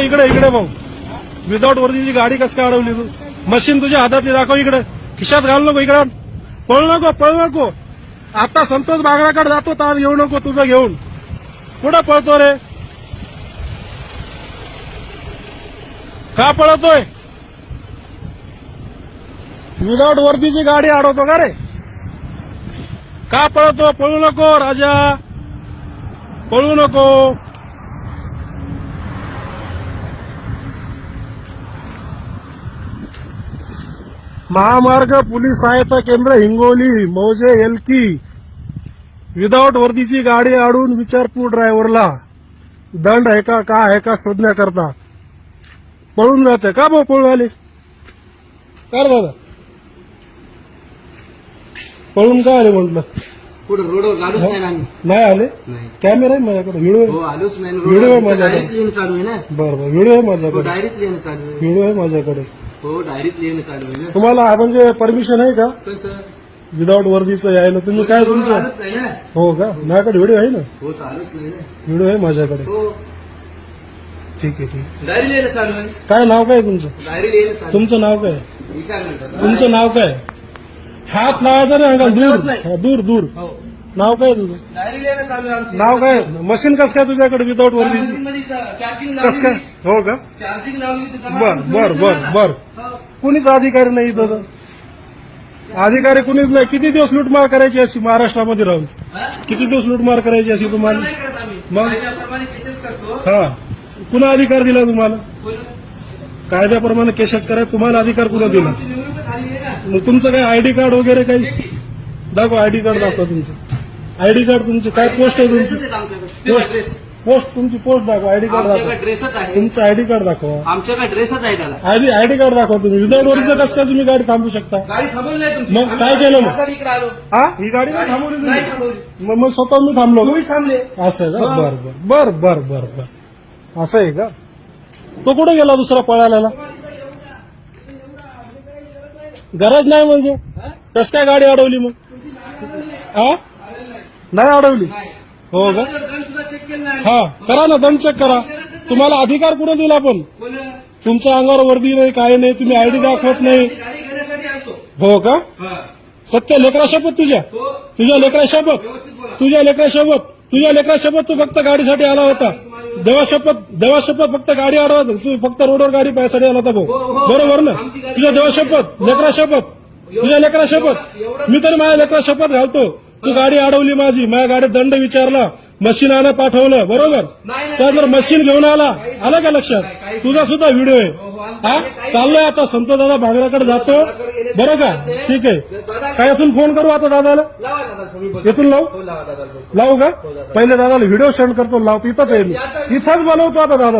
इकडे इकडे इकडे भाऊ विदाऊट वर्दीची गाडी कस काय अडवली तू? मशीन तुझ्या हातातली दाखव इकडे. खिशात घाल नको इकडे. पळ नको पळू नको. आता संतोष बागडाकडे जातो तर येऊ नको तुझं घेऊन. कुठं पळतो रे? का पळतोय? विदाऊट वर्दीची गाडी अडवतो का रे? का पळतो? पळू नको राजा. पळू नको. महामार्ग पोलीस सहायता केंद्र हिंगोली मौजे एलकी. विदाऊट वर्दीची गाडी अडून विचारपूर ड्रायव्हरला दंड आहे का का आहे का शोधण्याकरता. पळून जाते का भाऊ पळून आले? कर दादा? पळून का आले म्हटलं? पुढे रोडवर आलोच नाही ना आम्ही नाही आले? नाही. कॅमेरा आहे माझ्याकडे व्हिडिओ हो आहे आलोच नाही व्हिडिओ आहे माझ्याकडे. डायरीच लिहिणं चालू आहे ना. बरं बरं व्हिडिओ आहे हो माझ्याकडे. चालू आहे. व्हिडिओ आहे माझ्याकडे. हो लिहिणं चालू आहे ना. तुम्हाला म्हणजे परमिशन आहे का? कसं विदाऊट वर्दीचं यायला तुम्ही काय रोडवर तुमचं? आलोच नाही ना? हो का? माझ्याकडे व्हिडिओ आहे ना? हो तर आलोच नाही ना. व्हिडिओ आहे माझ्याकडे. हो. ठीक आहे ठीक. डायरी लिहिणं चालू आहे. काय नाव काय तुमचं? डायरी लिहिणं चालू तुमचं नाव काय? आहे. मी काय म्हणतो? तुमचं नाव काय? हात लावायचा नाही अंकल दूर. दूर दूर. हो. नाव काय तुझं? डायरी लिहिणं चालू आहे आमची. नाव काय? मशीन कस काय तुझ्याकडे विदाऊट मशीनमध्ये चार्जिंग कस काय? लावली हो का? चार्जिंग लावली ती जमा बर करून बर बर. बर. हो. कुणीच अधिकारी नाही इथं? तर. अधिकारी कुणीच नाही. किती दिवस लूटमार करायची अशी महाराष्ट्रामध्ये राहून? हा? किती दिवस लूटमार करायची अशी तुम्हाला? नाही करत आम्ही. मग? कायद्याप्रमाणे केसेस करतो. हा. कुणा अधिकार दिला तुम्हाला. कायद्याप्रमाणे केसेस करायला तुम्हाला अधिकार कुणा दिला? आमची निवडणूक झाली आहे ना. मग तुमचं काय आयडी कार्ड वगैरे काही? दाखव आयडी कार्ड दाखवा तुमचं. आयडी कार्ड तुमचं काय पोस्ट आहे ड्रेसच तुमची. ड्रेस. पोस्ट तुमची पोस्ट दाखवा आयडी कार्ड आमच्याकडे दाखवा. ड्रेसच आहे. तुमचं आयडी कार्ड दाखवा. आमच्याकडे ड्रेसच आहे त्याला. आयडी आयडी कार्ड दाखवा तुम्ही. वरचं कसं काय तुम्ही गाडी थांबू शकता? गाडी थांबवली नाही तुमची. मग आम्ही काय केलं मग? आजारी इकडे आलो. हा? ही गाडी नाही थांबवली नाही तुम्ही? थांबवली. मग मग स्वतः मी थांबलो. तुम्ही थांबले. असं आहे का? हो. बर बर. बर बर बर बर. असं आहे का? तो कुठे गेला दुसरा पळायला गरज नाही म्हणजे? कस काय गाडी अडवली मग? हा? नाही अडवली? हो का? हा करा ना दंड चेक करा. तुम्हाला अधिकार कुठे दिला पण. तुमच्या अंगावर वर्दी नाही काय नाही तुम्ही आयडी दाखवत नाही. हो का? हा. सत्य लेकरा शपथ तुझ्या. तो तुझ्या लेकरा शपथ. तुझ्या लेकरा शपथ. तुझ्या लेकरा शपथ तू फक्त गाडीसाठी आला होता. देवा शपथ देवा शपथ फक्त गाडी अडवा तू फक्त रोडवर गाडी पायासाठी आला होता भाऊ. हो, हो. बरोबर ना? तुझ्या देवा शपथ लेकरा शपथ. तुझ्या लेकरा शपथ. मी तर माझ्या लेकरा शपथ घालतो. तू गाडी अडवली माझी. माझ्या गाडीत दंड विचारला. मशीन आणा पाठवलं. बरोबर? नाही, नाही. त्या जर मशीन घेऊन आला. आला का लक्षात? तुझा सुद्धा व्हिडिओ आहे. हो, हो, हा? चाललोय आता. संत दादा भांगराकडे जातो बरं का? ठीक आहे. काय इथून फोन करू आता दादाला. इथून लावू? हो लावा लावू. का? पहिले दादाला व्हिडिओ सेंड करतो. लावतो इथंच आहे मी. इथंच बनवतो आता दादा.